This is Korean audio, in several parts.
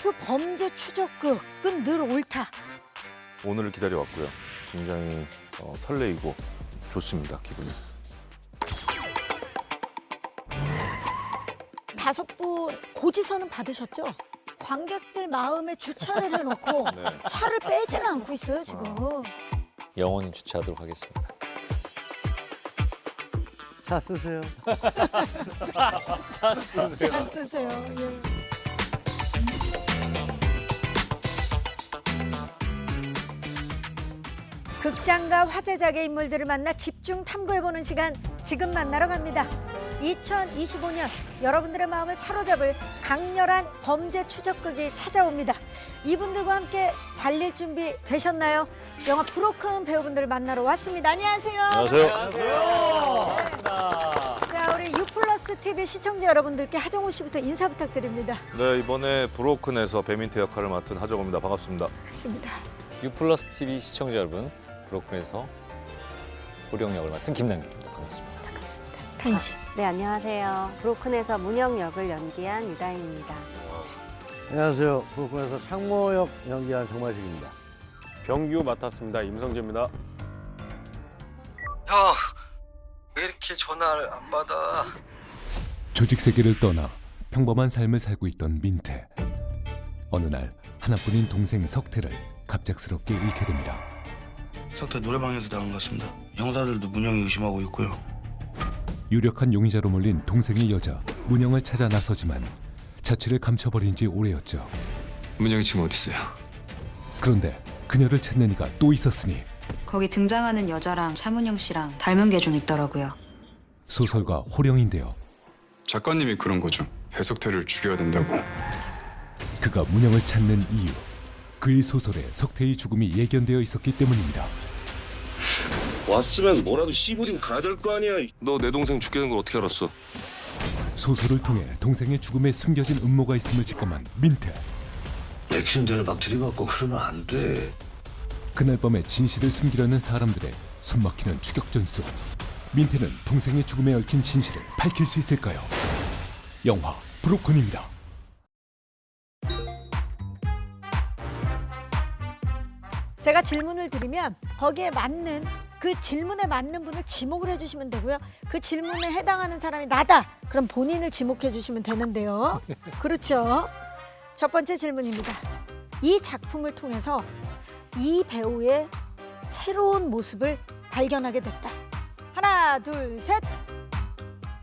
한표 범죄 추적극은 늘 옳다. 오늘을 기다려왔고요. 굉장히 어, 설레이고 좋습니다, 기분이. 다섯 분 고지서는 받으셨죠? 관객들 마음에 주차를 해놓고 네. 차를 빼지는 않고 있어요 지금. 영원히 주차하도록 하겠습니다. 차 쓰세요. 잘 쓰세요. 예. 화제작의 인물들을 만나 집중 탐구해보는 시간 지금 만나러 갑니다. 2025년 여러분들의 마음을 사로잡을 강렬한 범죄 추적극이 찾아옵니다. 이분들과 함께 달릴 준비 되셨나요? 영화 브로큰 배우분들을 만나러 왔습니다. 안녕하세요. 안녕하세요. 자, 우리 유플러스 TV 시청자 여러분들께 하정우 씨부터 인사 부탁드립니다. 네, 이번에 브로큰에서 배민태 역할을 맡은 하정우입니다. 반갑습니다. 반갑습니다. 유플러스 TV 시청자 여러분, 브로큰에서 호령 역을 맡은 김남규입니다. 반갑습니다. 반갑습니다. 탄씨. 네, 안녕하세요. 브로큰에서 문영 역을 연기한 유다인입니다. 안녕하세요. 브로큰에서 상모 역 연기한 정말식입니다. 병규 맡았습니다. 임성재입니다. 형, 왜 이렇게 전화를 안 받아? 조직 세계를 떠나 평범한 삶을 살고 있던 민태. 어느 날 하나뿐인 동생 석태를 갑작스럽게 잃게 됩니다. 석태 노래방에서 나온 것 같습니다. 형사들도 문영이 의심하고 있고요. 유력한 용의자로 몰린 동생의 여자 문영을 찾아 나서지만 자취를 감춰버린 지 오래였죠. 문영이 지금 어디 있어요? 그런데 그녀를 찾는 이가 또 있었으니 거기 등장하는 여자랑 차문영 씨랑 닮은 게 좀 있더라고요. 소설가 호령인데요. 작가님이 그런 거죠. 배석태를 죽여야 된다고. 그가 문영을 찾는 이유. 그의 소설에 석태의 죽음이 예견되어 있었기 때문입니다. 왔으면 뭐라도 씨부리고 가야 될 거 아니야. 너 내 동생 죽게 된 걸 어떻게 알았어? 소설을 통해 동생의 죽음에 숨겨진 음모가 있음을 직감한 민태. 액션전을 막 들이받고 그러면 안 돼. 그날 밤에 진실을 숨기려는 사람들의 숨막히는 추격 전술. 민태는 동생의 죽음에 얽힌 진실을 밝힐 수 있을까요? 영화 브로큰입니다. 제가 질문을 드리면 거기에 맞는 그 질문에 맞는 분을 지목을 해주시면 되고요. 그 질문에 해당하는 사람이 나다. 그럼 본인을 지목해 주시면 되는데요. 그렇죠. 첫 번째 질문입니다. 이 작품을 통해서 이 배우의 새로운 모습을 발견하게 됐다. 하나, 둘, 셋.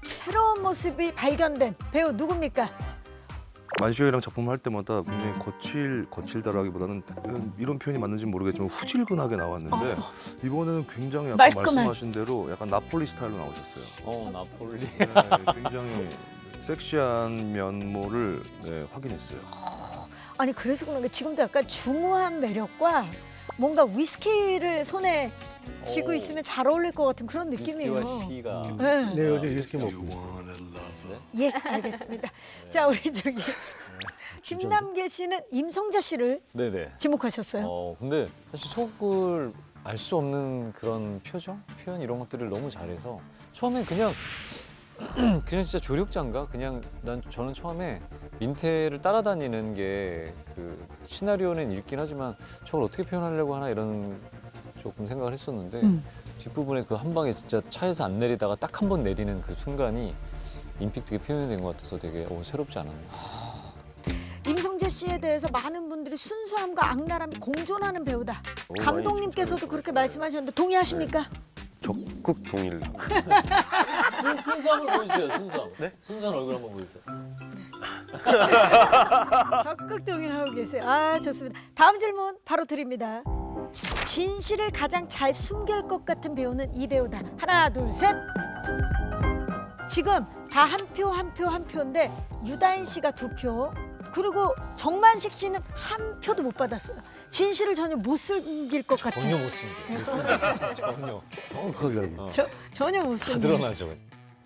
새로운 모습이 발견된 배우 누굽니까? 만시형이랑 작품 할 때마다 굉장히 거칠 거칠다라기보다는 이런 표현이 맞는지 모르겠지만 후질근하게 나왔는데 이번에는 굉장히 아까 말끔한. 말씀하신 대로 약간 나폴리 스타일로 나오셨어요. 어, 나폴리. 네, 굉장히 섹시한 면모를 네, 확인했어요. 아니 그래서 그런가 지금도 약간 중후한 매력과 뭔가 위스키를 손에 쥐고 오. 있으면 잘 어울릴 것 같은 그런 느낌이에요. 위스키와 시가. 네. 네, 요즘 이렇게 먹고. 예, 알겠습니다. 자, 우리 저기 김남길 씨는 임성재 씨를 네네. 지목하셨어요. 어, 근데 사실 속을 알 수 없는 그런 표정, 표현 이런 것들을 너무 잘해서 처음에 그냥 그냥 진짜 조력자인가? 그냥 난 저는 처음에 민태를 따라다니는 게 그 시나리오는 읽긴 하지만 저걸 어떻게 표현하려고 하나 이런 조금 생각을 했었는데 음. 뒷부분에 그 한 방에 진짜 차에서 안 내리다가 딱 한 번 내리는 그 순간이 임팩트가 표현이 된것 같아서 되게 어, 새롭지 않았나. 임성재 씨에 대해서 많은 분들이 순수함과 악랄함이 공존하는 배우다. 많이 감독님께서도 그렇게 말씀하셨는데 동의하십니까? 적극 동의를. 순, 순수함을 보여주세요, 순수함. 네? 순수한 얼굴 한번 보여주세요. 적극 동의하고 계세요. 아, 좋습니다. 다음 질문 바로 드립니다. 진실을 가장 잘 숨길 것 같은 배우는 이 배우다. 하나, 둘, 셋. 지금 다 한 표, 한 표, 한 표인데 유다인 씨가 두 표. 그리고 정만식 씨는 한 표도 못 받았어요. 진실을 전혀 못 숨길 것 같은. 전혀 못 숨겨. 전혀. 정확하게 알고. 저, 전혀 못 다 숨겨. 드러나죠.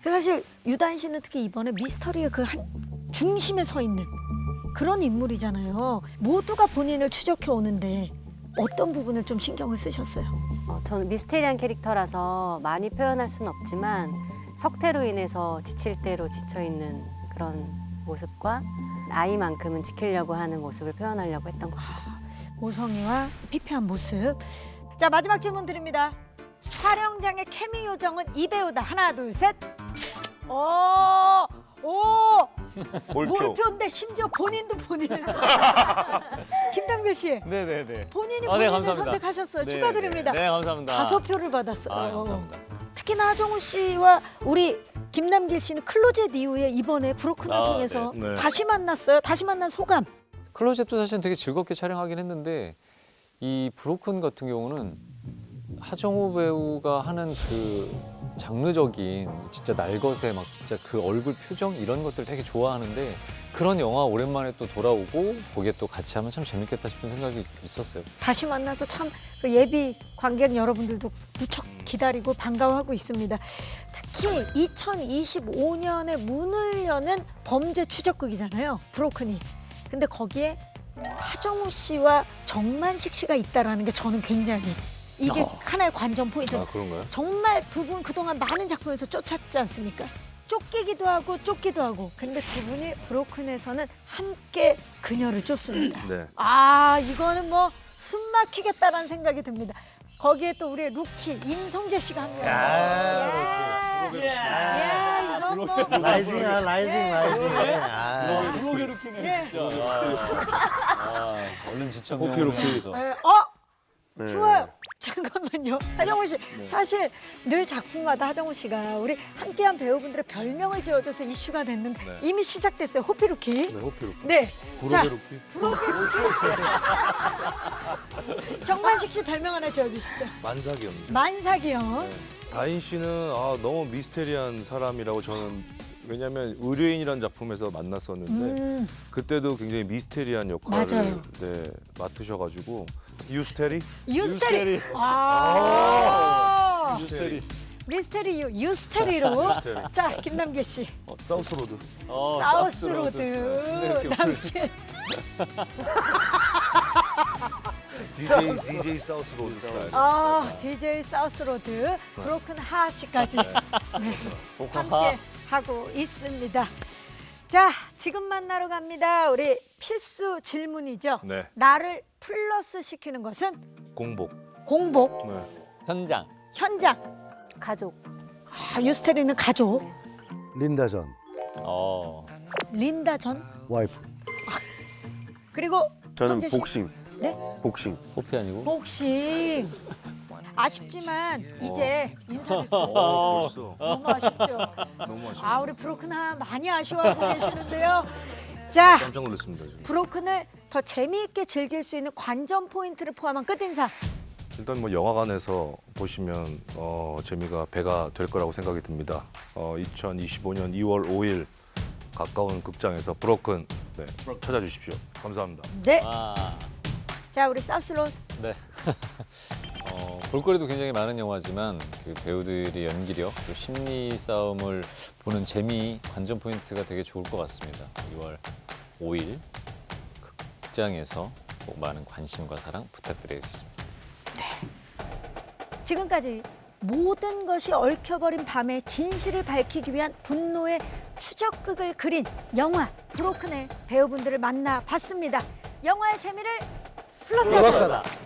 그 사실 유다인 씨는 특히 이번에 미스터리의 그 한 중심에 서 있는 그런 인물이잖아요. 모두가 본인을 추적해 오는데 어떤 부분을 좀 신경을 쓰셨어요? 어, 저는 미스테리한 캐릭터라서 많이 표현할 수는 없지만 석태로 인해서 지칠 대로 지쳐 있는 그런 모습과 아이만큼은 지키려고 하는 모습을 표현하려고 했던 것 같아요. 모성이와 피폐한 모습. 자 마지막 질문 드립니다. 촬영장의 케미 요정은 이 배우다. 하나 둘 셋. 오, 오, 몰표. 몰표인데 심지어 본인도 본인을. 김담길 씨, 네네네. 본인이 아, 네, 본인을. 선택하셨어요. 네, 축하드립니다. 네, 네, 감사합니다. 다섯 표를 받았어요. 아, 감사합니다. 특히나 하정우 씨와 우리 김남길 씨는 클로젯 이후에 이번에 브로큰을 아, 통해서 네. 네. 다시 만났어요. 다시 만난 소감. 클로젯도 사실은 되게 즐겁게 촬영하긴 했는데 이 브로큰 같은 경우는 하정우 배우가 하는 그 장르적인 진짜 날것의 막 진짜 그 얼굴 표정 이런 것들 되게 좋아하는데 그런 영화 오랜만에 또 돌아오고 거기에 또 같이 하면 참 재밌겠다 싶은 생각이 있었어요. 다시 만나서 참 그 예비 관객 여러분들도 무척 기다리고 반가워하고 있습니다. 특히 2025년에 문을 여는 범죄 추적극이잖아요. 브로큰이. 근데 거기에 하정우 씨와 정만식 씨가 있다라는 게 저는 굉장히 이게 하나의 관전 포인트. 아 그런가요? 정말 두 분 그동안 많은 작품에서 쫓았지 않습니까? 쫓기기도 하고 쫓기도 하고. 근데 두 분이 브로큰에서는 함께 그녀를 쫓습니다. 네. 아 이거는 뭐 숨 막히겠다라는 생각이 듭니다. 거기에 또 우리의 루키 임성재 씨가 합니다. 야, 야, 이건 뭐 라이징아 라이징 라이징. 아. 블로게 루키네 예. 진짜. 아, 얼른 지청 호피 루키. 에, 어 네. 좋아요. 잠깐만요. 하정우 씨 사실 늘 작품마다 하정우 씨가 우리 함께한 배우분들의 별명을 지어줘서 이슈가 됐는데 네. 이미 시작됐어요. 호피루키. 네, 호피 루키. 네. 자, 구로게 루키. 브로게 정만식 씨 별명 하나 지어주시죠. 만삭이었는데. 만삭이요. 다인 씨는 아, 너무 미스테리한 사람이라고 저는 왜냐하면 의뢰인이라는 작품에서 만났었는데 음, 그때도 굉장히 미스테리한 역할을 맞아요. 네, 맡으셔가지고 유스테리? 유스테리. 아, 유스테리. 미스테리 유 유스테리로. 유스테리. 자, 김남길 씨. 어, 사우스로드. 어, 사우스로드. 네, 이렇게 남길. DJ DJ 사우스로드 스타일. 아, DJ 사우스로드. 브로큰 하 씨까지 네, 함께 하고 있습니다. 자, 지금 만나러 갑니다. 우리 필수 질문이죠. 네, 나를 플러스 시키는 것은 공복. 공복, 네. 현장. 현장. 가족. 아, 유스테리는 가족. 네. 린다 전 어. 린다 전. 와이프. 그리고 저는 성재 씨. 복싱. 네? 복싱. 호피 아니고? 복싱. 아쉽지만 이제 인사를 드려요. 어, 벌써 너무 아쉽죠. 너무 아쉽네. 아 우리 브로큰아 많이 아쉬워하고 계시는데요. 자 깜짝 놀랐습니다. 지금. 브로큰을 더 재미있게 즐길 수 있는 관전 포인트를 포함한 끝인사. 일단 뭐 영화관에서 보시면 어, 재미가 배가 될 거라고 생각이 듭니다. 어, 2025년 2월 5일 가까운 극장에서 브로큰 네, 찾아주십시오. 감사합니다. 네. 아. 자 우리 사우스로 네. 어, 볼거리도 굉장히 많은 영화지만 그 배우들의 연기력, 또 심리 싸움을 보는 재미, 관전 포인트가 되게 좋을 것 같습니다. 2월 5일 극장에서 꼭 많은 관심과 사랑 부탁드리겠습니다. 지금까지 모든 것이 얽혀버린 밤에 진실을 밝히기 위한 분노의 추적극을 그린 영화 브로큰의 배우분들을 만나봤습니다. 영화의 재미를. 플러스하다.